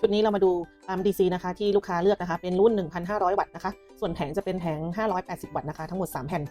ชุดนี้เรามาดูปั๊ม DC นะคะ ที่ลูกค้าเลือกนะคะ เป็นรุ่น 1,500 วัตต์นะคะ ส่วนแผงจะเป็นแผง 580 วัตต์นะคะ ทั้งหมด 3 แผ่น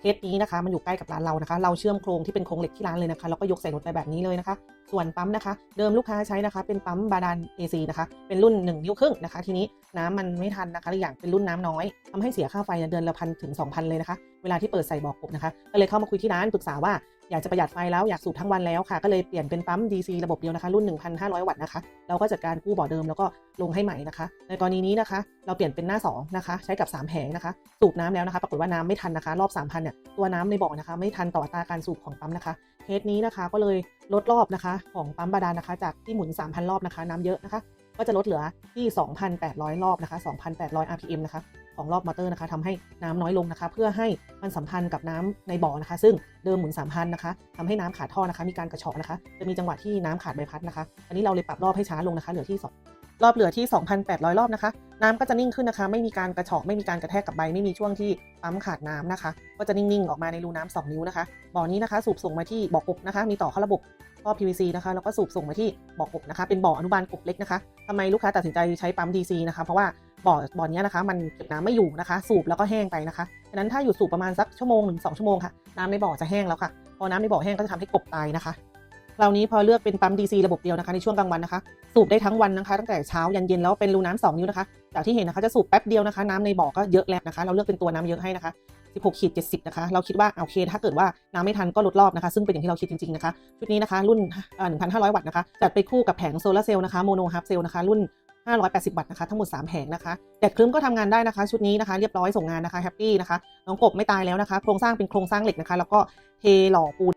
เคสนี้นะคะ มันอยู่ใกล้กับร้านเรานะคะ เราเชื่อมโครงที่เป็นโครงเหล็กที่ร้านเลยนะคะแล้วก็ยกใส่รถไปแบบนี้เลยนะคะ ส่วนปั๊มนะคะ เดิมลูกค้าใช้นะคะ เป็นปั๊มบาดาล AC นะคะ เป็นรุ่น 1 นิ้วครึ่งนะคะ ทีนี้น้ำมันไม่ทันนะคะอีกอย่างเป็นรุ่นน้ำน้อยทำให้เสียค่าไฟเนี่ยเดือนละพันถึง2,000เลยนะคะ เวลาที่เปิดใส่บอกกบนะคะ ก็เลยเข้ามาคุยที่ร้านปรึกษาว่าอยากจะประหยัดไฟแล้วอยากสูบทั้งวันแล้วค่ะ ก็เลยเปลี่ยนเป็นปั๊ม DC ระบบเดียวนะคะ รุ่น 1,500 วัตต์นะคะเราก็จัดการกู้บ่อเดิมแล้วก็ลงให้ใหม่นะคะ ในกรณีนี้นะคะ เราเปลี่ยนเป็นหน้า 2 นะคะ ใช้กับ 3 แผงนะคะ สูบน้ำแล้วนะคะ ปรากฏว่าน้ำไม่ทันนะคะ รอบ 3,000เนี่ยตัวน้ำในบ่อนะคะ ไม่ทันต่อตาการสูบของปั๊มนะคะเคสนี้นะคะก็เลยลดรอบนะคะ ของปั๊มบาดาลนะคะ จากที่หมุน 3,000 รอบนะคะ น้ำเยอะนะคะ ก็จะลดเหลือที่ 2,800 รอบนะคะ 2,800 rpm นะคะของรอบมอเตอร์นะคะทำให้น้ำน้อยลงนะคะ เพื่อให้มันสัมพันธ์กับน้ำในบ่อนะคะ ซึ่งเดิมหมุนสามพันนะคะทำให้น้ำขาดท่อนะคะ มีการกระชอนะคะ จะมีจังหวะที่น้ำขาดใบพัดนะคะ อันนี้เราเลยปรับรอบให้ช้าลงนะคะ เหลือที่สอง รอบเหลือที่ 2,800 รอบนะคะ น้ำก็จะนิ่งขึ้นนะคะ ไม่มีการกระเฉาะไม่มีการกระแทกกับใบ ไม่มีช่วงที่ปั๊มขาดน้ำนะคะ ก็จะนิ่งๆ ออกมาในรูน้ำ2นิ้วนะคะ บ่อนี้นะคะ สูบส่งมาที่บ่อกบนะคะ มีต่อเข้าระบบท่อ PVC นะคะ แล้วก็สูบส่งมาที่บ่อกบนะคะ เป็นบ่ออนุบาลกบเล็กนะคะทำไมลูกค้าตัดสินใจใช้ปั๊ม DC นะคะ เพราะว่าบ่อบ่อนี้นะคะ มันเก็บน้ำไม่อยู่นะคะ สูบแล้วก็แห้งไปนะคะฉะนั้นถ้าอยู่สูบประมาณสักชั่วโมงหนึ่งสองชั่วโมงค่ะ น้ำในบ่อจะแห้งแล้วค่ะ พอน้ำในบ่อแห้งก็จะทำให้กบตายนะคะ คราวนี้พอเลือกเป็นปั๊ม DC ระบบเดียวนะคะในช่วงกลางวันนะคะ สูบได้ทั้งวันนะคะ ตั้งแต่เช้ายันเย็นแล้วเป็นรูน้ำ2นิ้วนะคะจากที่เห็นนะคะจะสูบแป๊บเดียวนะคะ น้ำในบ่อก็เยอะแล้วนะคะ เราเลือกเป็นตัวน้ำเยอะให้นะคะ16ขีด70นะคะเราคิดว่าโอเค ถ้าเกิดว่าน้ำไม่ทันก็ลดรอบนะคะ ซึ่งเป็นอย่างที่เราคิดจริงๆนะคะชุดนี้นะคะ รุ่นเอ่อ1,500 วัตต์นะคะจัดไปคู่กับแผงโซลาร์เซลล์นะคะโมโนฮับเซลล์นะคะรุ่น580 วัตต์นะคะทั้งหมด 3 แผงนะคะแดดครึ้มก็ทำงานได้นะคะ ชุดนี้นะคะ เรียบร้อยส่งงานนะคะแฮปปี้นะคะน้องกบไม่ตายแล้วนะคะ โครงสร้างเป็นโครงสร้างเหล็กนะคะ แล้วก็เทหล่อปูน